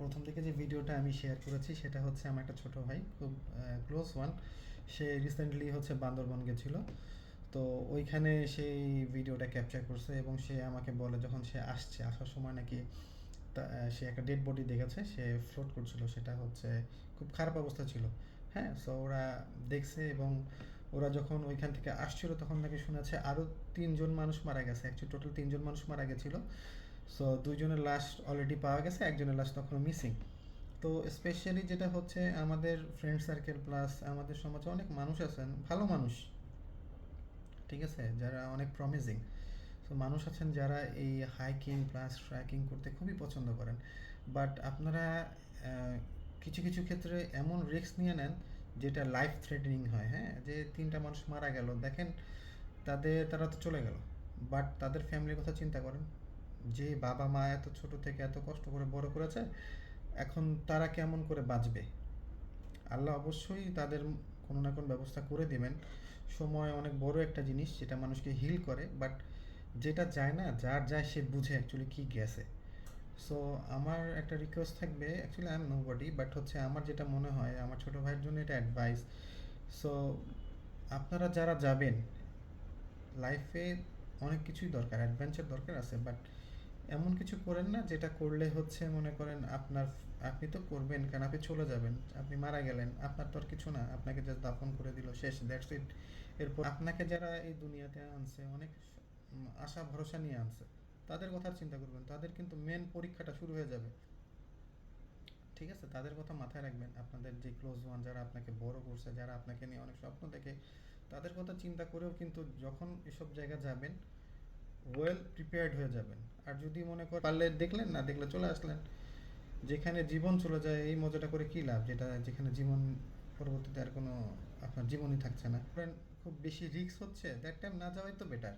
প্রথম থেকে যে ভিডিওটা আমি শেয়ার করেছি, সেটা হচ্ছে আমার একটা ছোট ভাই, খুব ক্লোজ ওয়ান সে রিসেন্টলি হচ্ছে বান্দরবন গেছিল। তো ওইখানে সেই ভিডিওটা ক্যাপচার করছে এবং সে আমাকে বলে যখন সে আসছে, আসার সময় নাকি সে একটা ডেড বডি দেখেছে, সে ফ্লোট করছিল, সেটা হচ্ছে খুব খারাপ অবস্থা ছিল। হ্যাঁ সো ওরা দেখছে এবং ওরা যখন ওইখান থেকে আসছিল, তখন নাকি শুনেছে আরও তিনজন মানুষ মারা গেছে। অ্যাকচুয়ালি টোটাল তিনজন মানুষ মারা গেছিল। সো দুইজনের লাশ অলরেডি পাওয়া গেছে, একজনের লাশ তখনও মিসিং তো স্পেশালি যেটা হচ্ছে, আমাদের ফ্রেন্ড সার্কেল প্লাস আমাদের সমাজে অনেক মানুষ আছেন, ভালো মানুষ। ঠিক আছে? যারা অনেক প্রমিজিং সো মানুষ আছেন যারা এই হাইকিং প্লাস ট্রেকিং করতে খুবই পছন্দ করেন। বাট আপনারা কিছু কিছু ক্ষেত্রে এমন রিস্ক নিয়ে নেন, যেটা লাইফ থ্রেটেনিং হয় হ্যাঁ? যে তিনটা মানুষ মারা গেল, দেখেন, তাদের, তারা তো চলে গেল। বাট তাদের ফ্যামিলির কথা চিন্তা করেন। যে বাবা মা এত ছোট থেকে এত কষ্ট করে বড় করেছে, এখন তারা কেমন করে বাঁচবে? আল্লাহ অবশ্যই তাদের কোনো না কোনো ব্যবস্থা করে দিবেন। সময় অনেক বড় একটা জিনিস যেটা মানুষকে হিল করে বাট যেটা যায় না, যার যায় সে বুঝে অ্যাকচুয়ালি কী গেছে। সো আমার একটা রিকোয়েস্ট থাকবে actually I am nobody but হচ্ছে আমার যেটা মনে হয়, আমার ছোটো ভাইয়ের জন্য এটা অ্যাডভাইস সো আপনারা যারা যাবেন লাইফে অনেক কিছুই দরকার অ্যাডভেঞ্চার দরকার আছে বাট এমন কিছু করেন না যেটা করলে হচ্ছে মনে করেন আপনার, আপনি তো করবেন, কারণ আপনি চলে যাবেন, আপনি মারা গেলেন, আপনার তো আর কিছু না, আপনাকে জাস্ট দাফন করে দিল, শেষ দ্যাটস ইট এরপর আপনাকে যারা এই দুনিয়াতে আনছে, অনেক আশা, ভরসা নিয়ে আনছে, তাদের কথা চিন্তা করবেন তাদের কিন্তু মেন পরীক্ষাটা শুরু হয়ে যাবে। ঠিক আছে? তাদের কথা মাথায় রাখবেন, আপনাদের যে ক্লোজ ওয়ান যারা আপনাকে বড় করছে, যারা আপনাকে নিয়ে অনেক স্বপ্ন দেখে, তাদের কথা চিন্তা করেও কিন্তু যখন এসব জায়গা যাবেন ওয়েল প্রিপেয়ার্ড হয়ে যাবেন। আর যদি মনে করেন পারলে দেখলেন না, দেখলে চলে আসলেন। যেখানে জীবন চলে যায়, এই মজাটা করে কী লাভ? যেটা যেখানে জীবন পরবর্তীতে আর কোনো আপনার জীবনই থাকছে না। খুব বেশি রিস্ক হচ্ছে দ্যাট টাইম না যাওয়াই তো বেটার